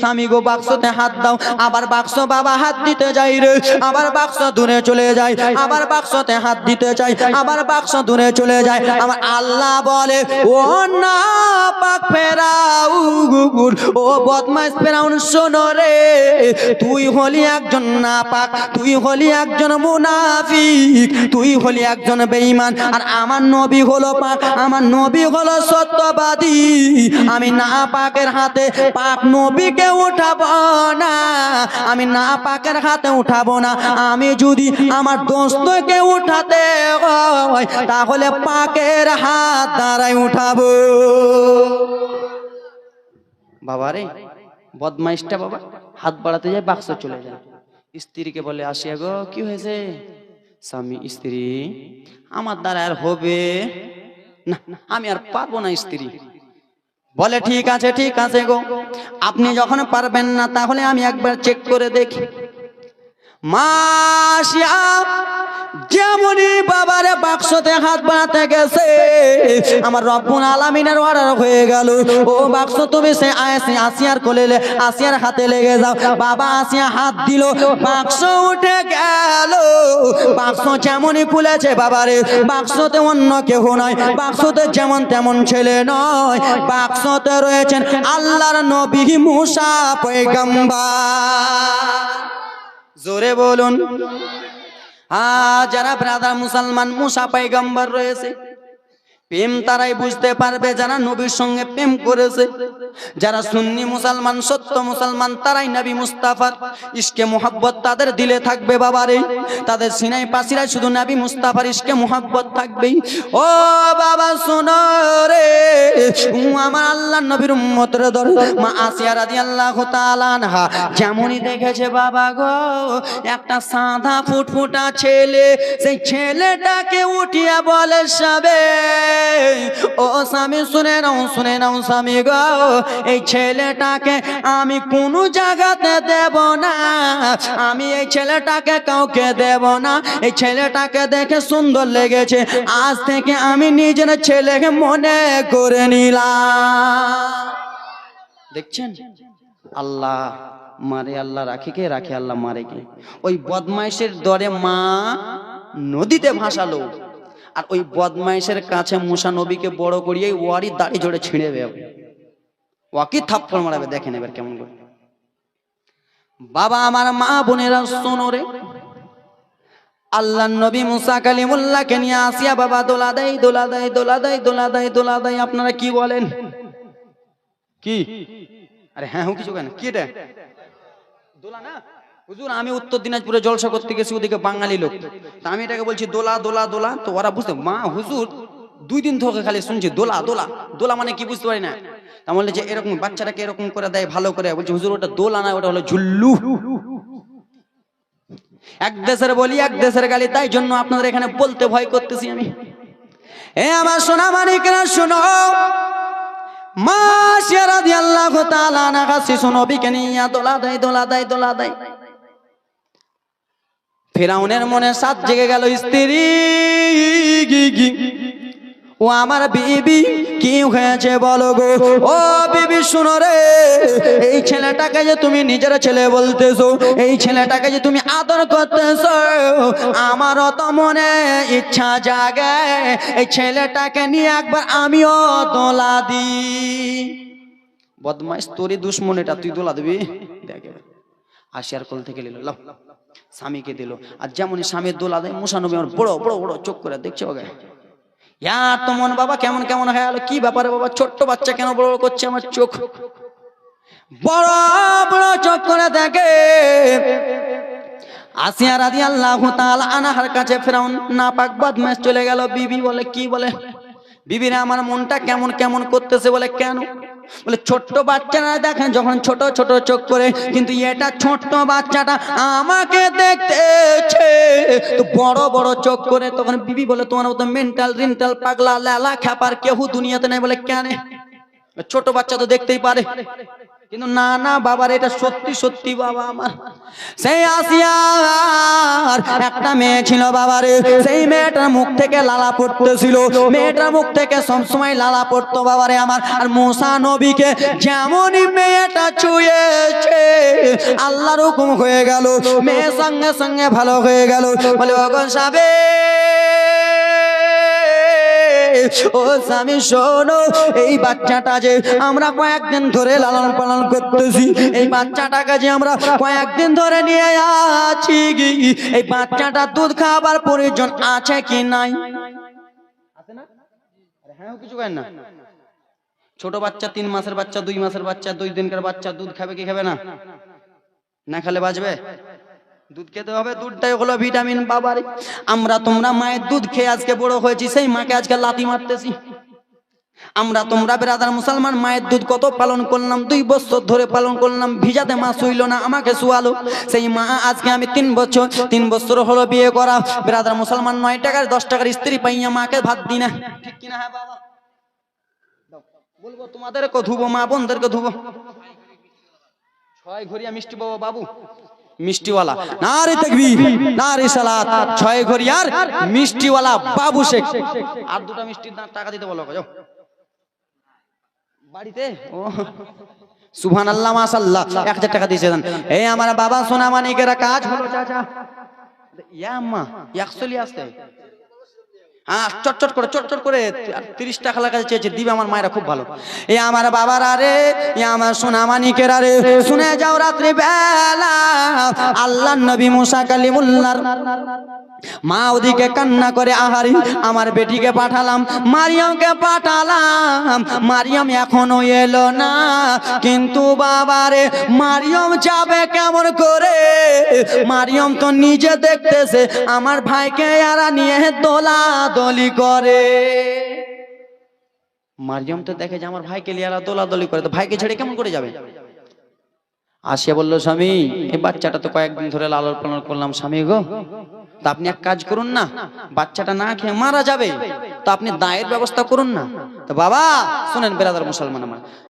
স্বামী গো, বাক্সতে হাত দাও। আবার বাক্স বাবা, হাত দিতে যাই রে। আবার বাক্স দূরে চলে যায় আবার বাক্সতে হাত দিতে চাই আবার বাক্স দূরে চলে যায় আমার আল্লাহ বলে, ও না পাক ফেরাউ গুগুর ও বদমাস ফেরাউন, শোনো রে। তুই হলি একজন না পাক তুই হলি একজন মুনাফিক, তুই হলি একজন বেঈমান। আর আমার নবী হলো পাক, আমার নবী হলো সত্যবাদী। আমি না পাকের হাতে পাক নবীকে উঠাবো না। আমি না পাকের হাতে উঠাবো না। আমি যদি আমার দোস্তকে উঠাতে হয়, তাহলে পাকের হাত দ্বারাই উঠাবো। বাবা রে বদমাইশটা বাবা, হাত বাড়াতে যায় বাক্স চলে যায়। স্ত্রীকে বলে আসিয়া গো কি হয়েছে? স্বামী, স্ত্রী, আমার দ্বারা আর হবে না, আমি আর পারব না স্ত্রী। বলে, ঠিক আছে ঠিক আছে গো। আপনি যখন পারবেন না, তাহলে আমি একবার চেক করে দেখি। মাসিয়া যেমনই বাবারে বাক্সতে হাত বানাতে গেছে, আমার রব্বুল আলামিনের অর্ডার হয়ে গেল। ও বাক্স, তুমি সে আসি আসিয়ার কোলে আসিয়ার হাতে লেগে যাও। বাবা আসিয়া হাত দিল, বাক্স উঠে গেল। বাক্স যেমনই খুলেছে বাবারে, বাক্সতে অন্য কেহ নয় বাক্সতে যেমন তেমন ছেলে নয়। বাক্সতে রয়েছেন আল্লাহর নবী মুসা পয়গম্বর। জোরে বলুন। হ্যাঁ যারা ব্রাদার মুসলমান মুসা পাইগম্বর রয়েছে। প্রেম তারাই বুঝতে পারবে যারা নবীর সঙ্গে প্রেম করেছে। যারা সুন্নি মুসলমান, সত্য মুসলমান, তারাই নবী মুস্তাফার। ইসকে মোহাব্বত তাদের দিলে থাকবে বাবারে। তাদের সিনাই পাশিরাই শুধু নবী মুস্তাফার ইসকে মোহাব্বত থাকবেই। ও বাবা, শোনো রে। আমার আল্লাহ নবীর উম্মতের দর মা আসিয়া রাদিয়াল্লাহু তাআলা আনহা যেমনই দেখেছে বাবা গো, একটা সাদা ফুটফুটা ছেলে, সেই ছেলেটাকে উঠিয়া বলে, সবে ও স্বামী, শুনে নাও শুনে নাও স্বামী গো, এই ছেলেটাকে আমি কোনো জায়গাতে দেব না। আমি এই ছেলেটাকে কাউকে দেব না। এই ছেলেটাকে দেখে সুন্দর লেগেছে। আজ থেকে আমি নিজের ছেলেকে মনে করে নিলাম। দেখছেন? আল্লাহ মারে, আল্লাহ রাখে কে? রাখে আল্লাহ মারে কে? ওই বদমাইশের দরে মা নদীতে ভাসালো। আর ওই বদমাইশের কাছে মুসা নবীকে বড় করিয়ে ওয়ারি দাড়ি জোড়ে ছিঁড়ে দেবে। ওয়াকি থাপ্পড় মারাবে দেখেন এবার কেমন করে। বাবা, আমার মা বোনেরা শোনো রে। আল্লাহ নবী মুসা কালিমুল্লাহকে নিয়ে আসিয়া বাবা, দোলা দেয় দোলা দেয় দোলা দেয় দোলা দেয় দোলা দেয়। আপনারা কি বলেন? কি? আরে হ্যাঁ হুঁ কিছু কেন কি এটা? দোলা না? হুজুর, আমি উত্তর দিনাজপুরে জলসা করতে গেছি ওদিকে বাঙালি লোক। তা আমি এটাকে বলছি দোলা দোলা দোলা। তো ওরা বুঝতে মা, হুজুর, দুই দিন ধরে খালি শুনছি দোলা দোলা। দোলা মানে কি বুঝতে পারি না। তা বললে যে এরকম বাচ্চাটাকে এরকম করে দেয়, ভালো করে। বলছি, হুজুর, ওটা দোলা না, ওটা হলো ঝুল্লু। এক দেশের বলি, এক দেশের গালি, তাই জন্য আপনাদের এখানে বলতে ভয় করতেছি আমি। এ আমার সোনা মানিকরা শোনো। মা শিয়ারা দি আল্লাহ তাআলা না শিশু নবীকে নিয়ে দোলা দেয় দোলা দেয় দোলা দেয়। ফেরাউনের মনে সাত জেগে গেল স্ত্রী। ও আমার বিবি, কি হয়েছে বলো গো? ও বিবি, শুনো রে। এই ছেলেটাকে যে তুমি নিজের ছেলে বলতেছো, এই ছেলেটাকে যে তুমি আদর করতেছো আমারও তো মনে ইচ্ছা জাগে। এই ছেলেটাকে নিয়ে একবার আমিও দোলা দি। বদমাইশ, তোরই দুশ্মন এটা, তুই দোলা দিবি? দেখে আশিয়ার কোল থেকে নিল স্বামীকে দিল। আর যেমনই স্বামীর দোলা দেয়, মুসানবী আমার বড় বড় বড় চোখ করে দেখছ ওকে। ইয়া তো বাবা, কেমন কেমন হয়ে গেল কি ব্যাপারে বাবা? ছোট্ট বাচ্চা কেন বড় করছে আমার চোখ? বড় বড় চোখ করে দেখে। আসিয়া রাদি আল্লাহ আনাহার কাছে ফেরাউন না পাক বদমাস চলে গেল। বিবি বলে, কি বলে? বিবিরা আমার মনটা কেমন কেমন করতেছে বলে, কেন? বলে, ছোট্ট বাচ্চারা দেখেন যখন ছোট ছোট চোখ করে, কিন্তু এটা ছোট্ট বাচ্চাটা আমাকে দেখতেছে। তো বড় বড় চোখ করে তখন বিবি বলে, তোমার মতো মেন্টাল রিন্টাল পাগলা, লালা, খ্যাপার কেহু দুনিয়াতে নাই। বলে, কেন? ছোট বাচ্চা তো দেখতেই পারে। কিন্তু না না, বাবার, এটা সত্যি সত্যি বাবা আমার। সেই আসিয়ার একটা মেয়ে ছিল বাবারে, সেই মেয়েটার মুখ থেকে লালা পড়তেছিল। মেয়েটার মুখ থেকে সবসময় লালা পড়তো বাবারে আমার। আর মোসা নবীকে যেমনই মেয়েটা চুয়েছে আল্লাহর হুকুম হয়ে গেল। মেয়ে সঙ্গে সঙ্গে ভালো হয়ে গেল। বলে ভগবান সাবে ও স্বামী, শোনো, এই বাচ্চাটা যে আমরা কয়েকদিন ধরে লালন পালন করতেছি, এই বাচ্চাটাকে যে আমরা কয়েকদিন ধরে নিয়ে আছি এই বাচ্চাটা দুধ খাবার প্রয়োজন আছে কি নাই? হ্যাঁ ছোট বাচ্চা, তিন মাসের বাচ্চা, দুই মাসের বাচ্চা, দুই দিনকার বাচ্চা, দুধ খাবে কি খাবে না? না খেলে বাঁচবে? দুধ খেতে হবে, দুধটাই হলো ভিটামিন বাবার আমরা তোমরা মায়ের দুধ খেয়ে আজকে বড় হয়েছি, সেই মাকে আজকে লাথি মারতেছি। আমরা তোমরা বেরাদার মুসলমান, মায়ের দুধ কত পালন করলাম, দুই বছর ধরে পালন করলাম, ভিজাতে মা শুইল না, আমাকে শুয়ালো। সেই মা আজকে আমি তিন বছর তিন বছর হলো বিয়ে করা। বেরাদার মুসলমান নয় টাকার, দশ টাকার স্ত্রী পাইয়া মাকে ভাত দিই না। ঠিক কিনা হ্যাঁ বাবা? বলব তোমাদেরকে ধুবো, মা বোনদেরকে ধুবো। ছয় ঘরিয়া মিষ্টি বাবা বাবু। মিষ্টিওয়ালা। না রে তাকবীর না রে সালাত ছয় ঘরিয়ার মিষ্টিওয়ালা বাবু শেখ। আর দুটো মিষ্টির টাকা দিতে বলো যাও বাড়িতে? ও। সুবহান আল্লাহ। এক হাজার টাকা দিয়েছে দেন। এই আমার বাবা সোনা মানিকেরা কাজ হলো চাচা ইয়া আম্মা একচল্লিশ আসতে হ্যাঁ চট চট করে, চট চট করে তিরিশ টাকা লাগা চেয়েছে, দিবে আমার মায়েরা খুব ভালো। এ আমার বাবার আরে এ আমার সোনা মানিকের আরে শুনে যাও রাত্রি বেলা আল্লাহ নবী মুসা কালিমুল্লার মা ওদিকে কান্না করে, আহারি, আমার বেটিকে পাঠালাম, মারিয়ামকে পাঠালাম, মারিয়াম এখনও এলো না। কিন্তু বাবারে মারিয়াম যাবে কেমন করে? মারিয়াম তো নিজে দেখতেছে, আমার ভাইকে এরা নিয়ে দোলা দলি করে। মারিয়াম তো দেখে যে আমার ভাইকে লিয়ারা দোলাদলি করে, তো ভাইকে ছেড়ে কেমন করে যাবে? আসিয়া বলল, স্বামী, এই বাচ্চাটা তো কয়েকদিন ধরে লালন পালন করলাম, স্বামী গো। তা আপনি এক কাজ করুন না, বাচ্চাটা না খেয়ে মারা যাবে, তো আপনি দায়ের ব্যবস্থা করুন না। তো বাবা, শুনেন বেরাদার মুসলমান আমার।